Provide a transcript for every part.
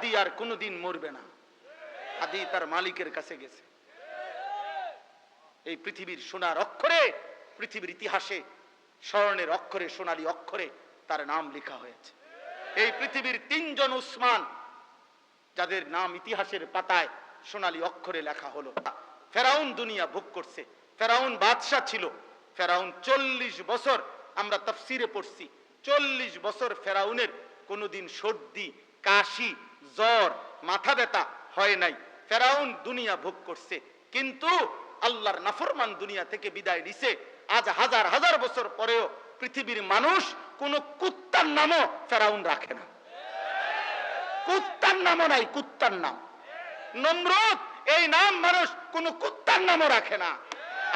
আদি আর কোনোদিন মরবে না। আদি তার মালিকের কাছে গেছে। এই পৃথিবীর সোনার অক্ষরে, পৃথিবীর ইতিহাসে, স্বর্ণের অক্ষরে, সোনালী অক্ষরে তার নাম লেখা হয়েছে। এই পৃথিবীর তিনজন উসমান, যাদের নাম ইতিহাসের পাতায় সোনালী অক্ষরে লেখা হলো। ফেরাউন দুনিয়া ভোগ করছে। ফেরাউন বাদশাহ ছিল। ফেরাউন চল্লিশ বছর আমরা তফসিরে পড়ছি। চল্লিশ বছর ফেরাউনের কোনোদিন সর্দি, কাশি জ্বর, মাথা ব্যথা হয় নাই। ফেরাউন দুনিয়া ভোগ করছে। কিন্তু আল্লাহর নাফরমান দুনিয়া থেকে বিদায় নিছে। আজ হাজার হাজার বছর পরেও পৃথিবীর মানুষ কোন কুত্তার নামও ফেরাউন রাখে না। কুত্তার নামও নাই, কুত্তার নাম। নমরুদ, এই নাম মানুষ কোন কুত্তার নামও রাখে না।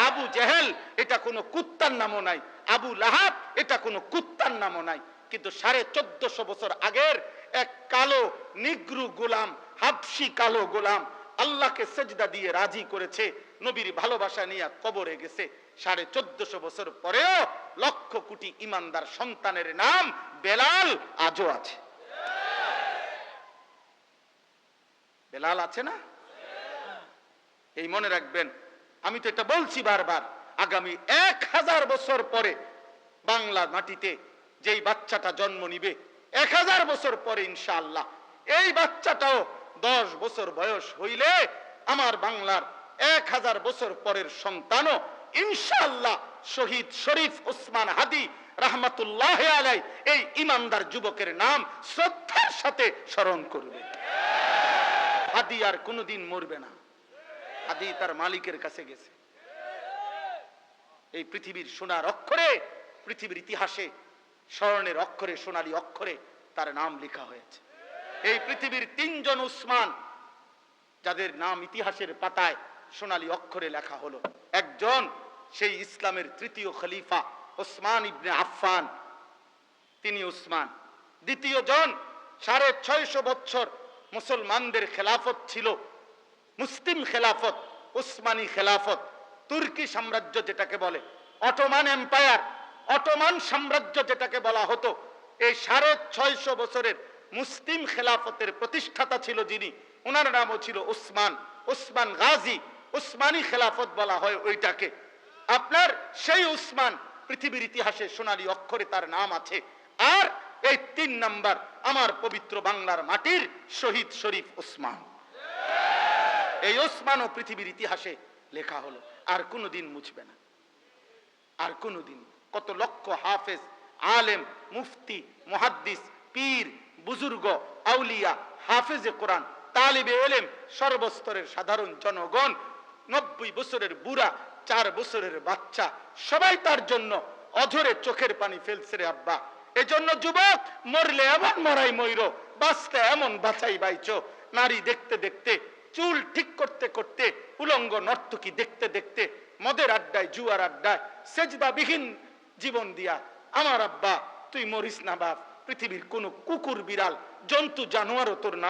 আবু জেহেল, এটা কোনো কুত্তার নামও নাই। আবু লাহাব, এটা কোনো কুত্তার নামও নাই। কিন্তু সাড়ে চোদ্দশো বছর আগের এক কালো, নিগ্রু গোলাম হাবসি কালো গোলাম আল্লাহকে সেজদা দিয়ে রাজি করেছে, নবীর ভালোবাসা নিয়ে কবরে গেছে। সাড়ে চোদ্দশো বছর পরেও লক্ষ কোটি ইমানদার সন্তানের নাম বেলাল আজও আছে। বেলাল আছে না? এই মনে রাখবেন, আমি তো এটা বলছি বারবার, আগামী এক হাজার বছর পরে বাংলা মাটিতে যেই বাচ্চাটা জন্ম নিবে এক হাজার বছর পরে ইনশাআল্লাহ। এই বাচ্চাটাও দশ বছর বয়স হইলে আমার বাংলার এক হাজার বছর পরের সন্তানও ইনশাআল্লাহ শহীদ শরীফ ওসমান হাদি রাহমাতুল্লাহ আলাই এই ইমানদার যুবকের নাম শ্রদ্ধার সাথে স্মরণ করবে। হাদি আর কোনোদিন মরবে না। হাদি তার মালিকের কাছে গেছে। এই পৃথিবীর সোনার অক্ষরে, পৃথিবীর ইতিহাসে স্বর্ণের অক্ষরে, সোনালী অক্ষরে তার নাম লেখা হয়েছে। এই পৃথিবীর তিনজন উসমান, যাদের নাম ইতিহাসের পাতায় সোনালী অক্ষরে লেখা হলো। একজন সেই ইসলামের তৃতীয় খলিফা ওসমান ইবনে আফফান। তিনি উসমান। দ্বিতীয় জন সাড়ে ছয়শো বছর মুসলমানদের খেলাফত ছিল। মুসলিম খেলাফত, উসমানী খেলাফত, তুর্কি সাম্রাজ্য যেটাকে বলে, অটোমান এম্পায়ার। অটোমান সাম্রাজ্য যেটাকে বলা হতো, এই সাড়ে ছয়শো বছরের মুসলিম খেলাফতের প্রতিষ্ঠাতা ছিল যিনি ওনার নামও ছিল উসমান উসমান গাজী, উসমানী খেলাফত বলা হয় ওইটাকে। আপনার সেই উসমান পৃথিবীর ইতিহাসে সোনালী অক্ষরে তার নাম আছে। আর এই তিন নাম্বার আমার পবিত্র বাংলার মাটির শহীদ শরীফ উসমান। এই ওসমানও পৃথিবীর ইতিহাসে লেখা হলো, আর কোনোদিন মুছবে না। আর কোনোদিন কত লক্ষ হাফেজ, আলেম, মুফতি, মুহাদ্দিস, পীর, বুজুর্গ, আউলিয়া, হাফেজে কোরআন, তালিবে এলেম, সর্বস্তরের সাধারণ জনগণ, নব্বই বছরের বুড়া, চার বছরের বাচ্চা, সবাই তার জন্য অঝরে চোখের পানি ফেলছে রে আব্বা। এজন্য যুবক, মরলে এমন মরাই ময়ূর বাঁচতে এমন বাছাই বাইছ নারী দেখতে দেখতে, চুল ঠিক করতে করতে, উলঙ্গ নর্তকী দেখতে দেখতে, মদের আড্ডায়, জুয়ার আড্ডায়, সেজদাবিহীন জীবন দিয়া, আমার আব্বা, তুই মরিস না বাপ, পৃথিবীর কোন কুকুর, বিড়াল, জন্তু, জানোয়ারও তোর না।